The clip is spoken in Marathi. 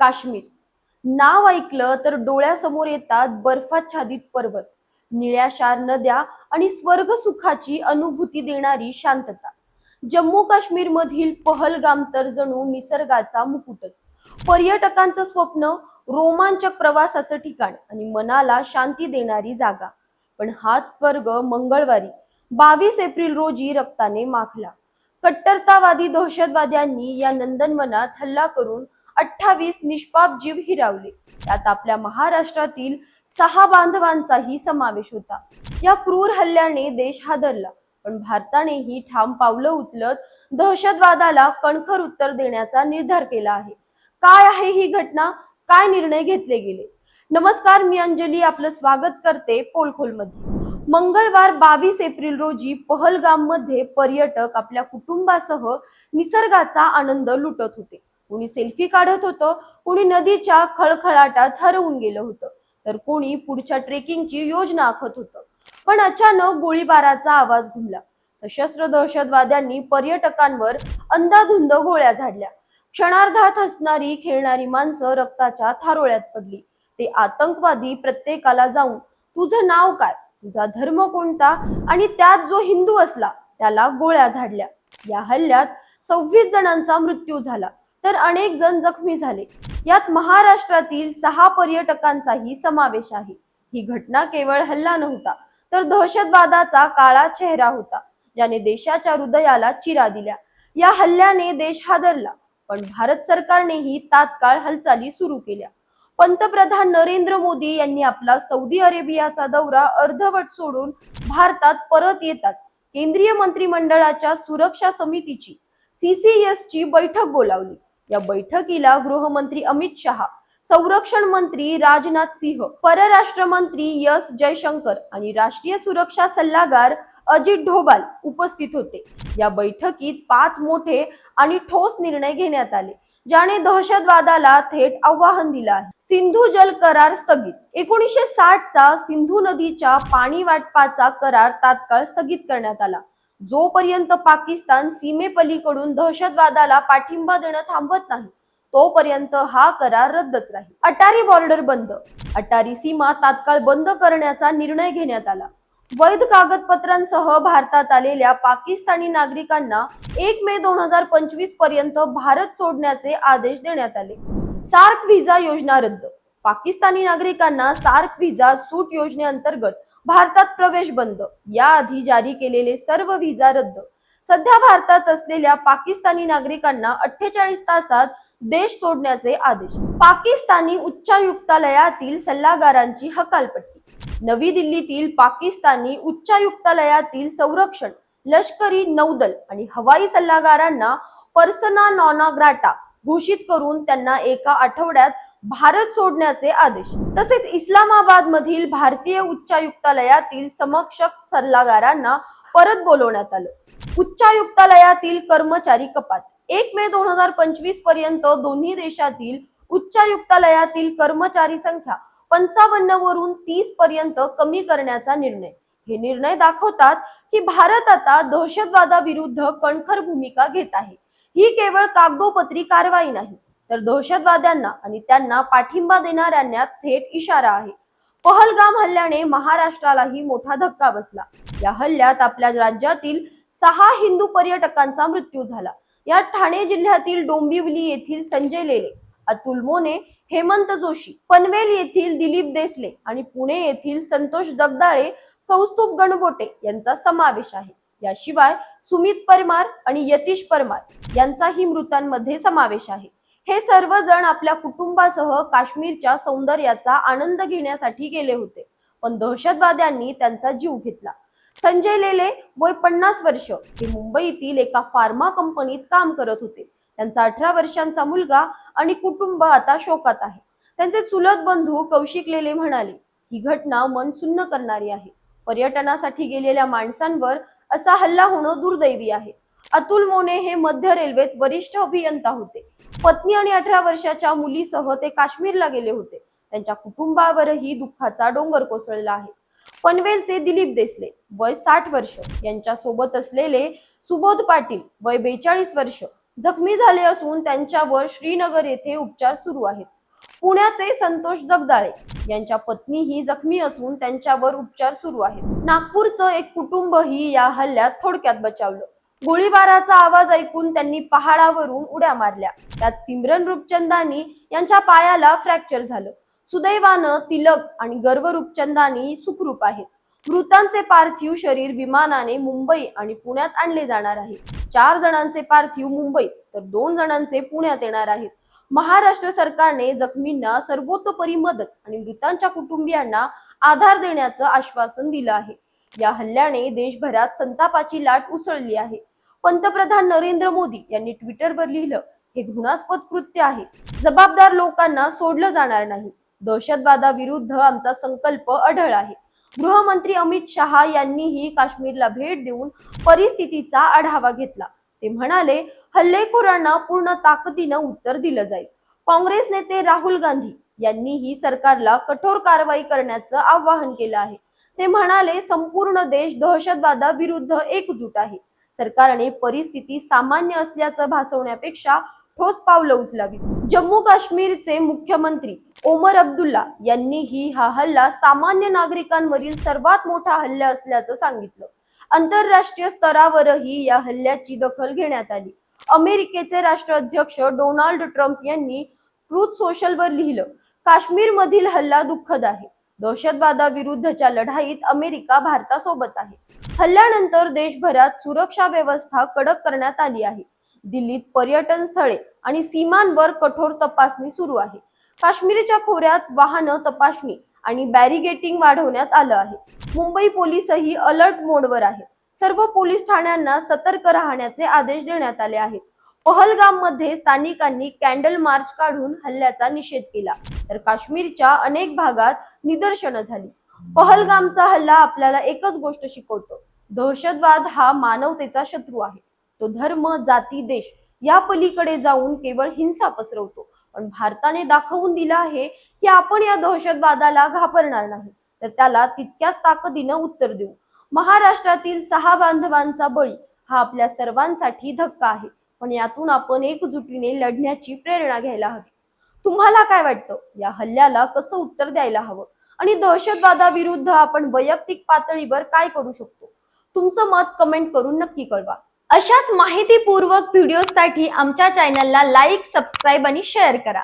काश्मीर. नाव ऐकलं तर डोळ्यासमोर येतात बर्फाच्छादित पर्वत निळ्याशार नद्या आणि स्वर्ग सुखाची अनुभूती देणारी शांतता. जम्मू काश्मीर मधील पहलगाम तर जणू निसर्गाचा मुकुटच. पर्यटकांचं स्वप्न रोमांचक प्रवासाचं ठिकाण आणि मनाला शांती देणारी जागा. पण हाच स्वर्ग मंगळवारी बावीस एप्रिल रोजी रक्ताने माखला. कट्टरतावादी दहशतवाद्यांनी या नंदनवनात हल्ला करून अठ्ठावीस निष्पाप जीव हिरावले. त्यात आपल्या महाराष्ट्रातील सहा बांधवांचाही समावेश होता. या क्रूर हल्ल्याने देश हादरला पण भारतानेही ठाम पावलं उचलत दहशतवादाला कणखर उत्तर देण्याचा निर्धार केला आहे. काय आहे ही घटना? काय निर्णय घेतले गेले? नमस्कार मी अंजली. आपलं स्वागत करते पोलखोलमध्ये. मंगळवार बावीस एप्रिल रोजी पहलगाममध्ये पर्यटक आपल्या कुटुंबासह निसर्गाचा आनंद लुटत होते. कुणी सेल्फी काढत होतं कुणी नदीच्या खळखळाटात हरवून गेलं होतं. तर कोणी पुढच्या ट्रेकिंगची योजना आखत होतं. पण अचानक गोळीबाराचा आवाज घुमला. सशस्त्र दहशतवाद्यांनी पर्यटकांवर अंधाधुंद गोळ्या झाडल्या. क्षणार्धात हसणारी खेळणारी माणसं रक्ताच्या थारोळ्यात पडली. ते आतंकवादी प्रत्येकाला जाऊन तुझं नाव काय? तुझा धर्म कोणता? आणि त्यात जो हिंदू असला त्याला गोळ्या झाडल्या. या हल्ल्यात सव्वीस जणांचा मृत्यू झाला. तर अनेक जण जखमी झाले. यात महाराष्ट्रातील सहा पर्यटकांचाही समावेश आहे. ही घटना केवळ हल्ला नव्हता तर दहशतवादाचा काळा चेहरा होता ज्याने देशाच्या हृदयाला चिरा दिल्या. या हल्ल्याने देश हादरला पण भारत सरकारनेही तात्काळ हालचाली सुरू केल्या. पंतप्रधान नरेंद्र मोदी यांनी आपला सौदी अरेबियाचा दौरा अर्धवट सोडून भारतात परत येतात केंद्रीय मंत्रिमंडळाच्या सुरक्षा समितीची सीसीएस ची बैठक बोलावली. या बैठकीला गृहमंत्री अमित शहा संरक्षण मंत्री राजनाथ सिंह परराष्ट्र मंत्री यस जयशंकर आणि राष्ट्रीय सुरक्षा सल्लागार अजित ढोबाल उपस्थित होते. या बैठकीत पाच मोठे आणि ठोस निर्णय घेण्यात आले ज्याने दहशतवादाला थेट आव्हान दिलं आहे. सिंधू जल करार स्थगित एकोणीसशे साठ चा सिंधू नदीच्या पाणी वाटपाचा करार तात्काळ स्थगित करण्यात आला. जोपर्यंत पाकिस्तान सीमेपलीकडून दहशतवादाला पाठिंबा देणं थांबवत नाही तोपर्यंत हा करार रद्दच राहील. अटारी बॉर्डर बंद. अटारी सीमा तात्काळ बंद करण्याचा निर्णय घेण्यात आला. वैध कागदपत्रांसह भारतात आलेल्या पाकिस्तानी नागरिकांना एक मे दोन हजार पंचवीसपर्यंत भारत सोडण्याचे आदेश देण्यात आले. सार्क व्हिसा योजना रद्द. पाकिस्तानी नागरिकांना सार्क व्हिसा सूट योजनेअंतर्गत भारतात प्रवेश बंद. याआधी जारी केलेले सर्व व्हिसा रद्द. सध्या भारतात असलेल्या पाकिस्तानी नागरिकांना अठ्ठेचाळीस तासात देश सोडण्याचे आदेश. पाकिस्तानी उच्चायुक्तालयातील सल्लागारांची हकालपट्टी. नवी दिल्लीतील पाकिस्तानी उच्चायुक्तालयातील संरक्षण लष्करी नौदल आणि हवाई सल्लागारांना पर्सना नॉना ग्राटा घोषित करून त्यांना एका आठवड्यात भारत सोडण्याचे आदेश. तसेच इस्लामाबाद मधील भारतीय उच्चायुक्तालयातील समक्षक सल्लागारांना परत बोलवण्यात आलं. उच्चायुक्तालयातील कर्मचारी कपात. एक मे दोन हजार पंचवीसपर्यंत दोन्ही देशातील उच्चायुक्तालयातील कर्मचारी संख्या पंचावन्न वरून तीस पर्यंत कमी करण्याचा निर्णय. हे निर्णय दाखवतात की भारत आता दहशतवादाविरुद्ध कणखर भूमिका घेत आहे. ही केवळ कागदोपत्री कारवाई नाही तर दहशतवाद्यांना आणि त्यांना पाठिंबा देणाऱ्यांना थेट इशारा आहे. पहलगाम हल्ल्याने महाराष्ट्रालाही मोठा धक्का बसला. या हल्ल्यात आपल्या राज्यातील सहा हिंदू पर्यटकांचा मृत्यू झाला. या ठाणे जिल्ह्यातील डोंबिवली येथील संजय लेले अतुल मोने हेमंत जोशी पनवेल येथील दिलीप देसले आणि पुणे येथील संतोष दगदाळे कौस्तुभ गणबोटे यांचा समावेश आहे. याशिवाय सुमित परमार आणि यतीश परमार यांचाही मृतांमध्ये समावेश आहे. हे सर्वजण आपल्या कुटुंबासह काश्मीरच्या सौंदर्याचा आनंद घेण्यासाठी गेले होते. पण दहशतवाद्यांनी त्यांचा जीव घेतला. संजय लेले वय पन्नास वर्ष. हे मुंबईतील एका फार्मा कंपनीत काम करत होते. त्यांचा अठरा वर्षांचा मुलगा आणि कुटुंब आता शोकात आहे. त्यांचे चुलत बंधू कौशिक लेले म्हणाले ही घटना मन सुन्न करणारी आहे. पर्यटनासाठी गेलेल्या माणसांवर असा हल्ला होणं दुर्दैवी आहे. अतुल मोने हे मध्य रेल्वेत वरिष्ठ अभियंता होते. पत्नी आणि अठरा वर्षाच्या मुलीसह ते काश्मीरला गेले होते. त्यांच्या कुटुंबावरही दुःखाचा डोंगर कोसळला आहे. पनवेलचे दिलीप देसले वय साठ वर्ष यांच्या सोबत असलेले सुबोध पाटील वय बेचाळीस वर्ष जखमी झाले असून त्यांच्यावर श्रीनगर येथे उपचार सुरू आहेत. पुण्याचे संतोष जगदाळे यांच्या पत्नीही जखमी असून त्यांच्यावर उपचार सुरू आहेत. नागपूरचं एक कुटुंबही या हल्ल्यात थोडक्यात बचावलं. गोळीबाराचा आवाज ऐकून त्यांनी पहाडावरून उड्या मारल्या. त्यात सिमरन रूपचंदानी यांच्या पायाला फ्रॅक्चर झालं. सुदैवानं तिलक आणि गर्व रूपचंदानी सुखरूप आहेत. मृतांचे पार्थिव शरीर विमानाने मुंबई आणि पुण्यात आणले जाणार आहे. चार जणांचे पार्थिव मुंबईत तर दोन जणांचे पुण्यात येणार आहेत. महाराष्ट्र सरकारने जखमींना सर्वतोपरी मदत आणि मृतांच्या कुटुंबियांना आधार देण्याचं आश्वासन दिलं आहे. या हल्ल्याने देशभरात संतापाची लाट उसळली आहे. पंतप्रधान नरेंद्र मोदी यांनी ट्विटरवर लिहिलं हे घृणास्पद कृत्य आहे. जबाबदार लोकांना सोडलं जाणार नाही. दहशतवादाविरुद्ध आमचा संकल्प अढळ आहे. गृहमंत्री अमित शहा यांनीही काश्मीरला भेट देऊन परिस्थितीचा आढावा घेतला. ते म्हणाले हल्लेखोरांना पूर्ण ताकदीनं उत्तर दिलं जाईल. काँग्रेस नेते राहुल गांधी यांनीही सरकारला कठोर कारवाई करण्याचं आवाहन केलं आहे. ते म्हणाले संपूर्ण देश दहशतवादाविरुद्ध एकजूट आहे. सरकारने परिस्थिती सामान्य असल्याचं भासवण्यापेक्षा ठोस पावलं उचलावी जम्मू काश्मीरचे मुख्यमंत्री ओमर अब्दुल्ला यांनीही हा हल्ला सामान्य नागरिकांवरील सर्वात मोठा हल्ला असल्याचं सांगितलं. आंतरराष्ट्रीय स्तरावरही या हल्ल्याची दखल घेण्यात आली. अमेरिकेचे राष्ट्राध्यक्ष डोनाल्ड ट्रम्प यांनी ट्रूथ सोशलवर लिहिलं काश्मीर मधील हल्ला दुःखद आहे. दहशतवादाविरुद्धच्या लढाईत अमेरिका भारतासोबत आहे. हल्ल्यानंतर देशभरात सुरक्षा व्यवस्था कडक करण्यात आली आहे. दिल्लीत पर्यटन स्थळे आणि सीमांवर कठोर तपासणी सुरू आहे. काश्मीरच्या खोऱ्यात वाहनं तपासणी आणि बॅरिगेटिंग वाढवण्यात आलं आहे. मुंबई पोलीसही अलर्ट मोडवर आहेत सर्व पोलीस ठाण्यांना सतर्क राहण्याचे आदेश देण्यात आले आहेत. पहलगाममध्ये स्थानिकांनी कॅन्डल मार्च काढून हल्ल्याचा निषेध केला. तर काश्मीरच्या अनेक भागात निदर्शनं झाली. पहलगामचा हल्ला आपल्याला एकच गोष्ट शिकवतो. दहशतवाद हा मानवतेचा शत्रू आहे. तो धर्म जाती देश या पलीकडे जाऊन केवळ हिंसा पसरवतो. पण भारताने दाखवून दिला आहे की आपण या दहशतवादाला घाबरणार नाही. तर त्याला तितक्याच ताकदीनं उत्तर देऊ. महाराष्ट्रातील सहा बांधवांचा बळी हा आपल्या सर्वांसाठी धक्का आहे. पण यातून आपण एकजुटीने लढण्याची प्रेरणा घ्यायला हवी. तुम्हाला काय वाटतं? या हल्ल्याला कसं उत्तर द्यायला हवं? आणि दहशतवादाविरुद्ध आपण वैयक्तिक पातळीवर काय करू शकतो? तुमचं मत कमेंट करून नक्की कळवा. अशाच माहितीपूर्वक व्हिडिओसाठी आमच्या चॅनलला लाईक सबस्क्राईब आणि शेअर करा.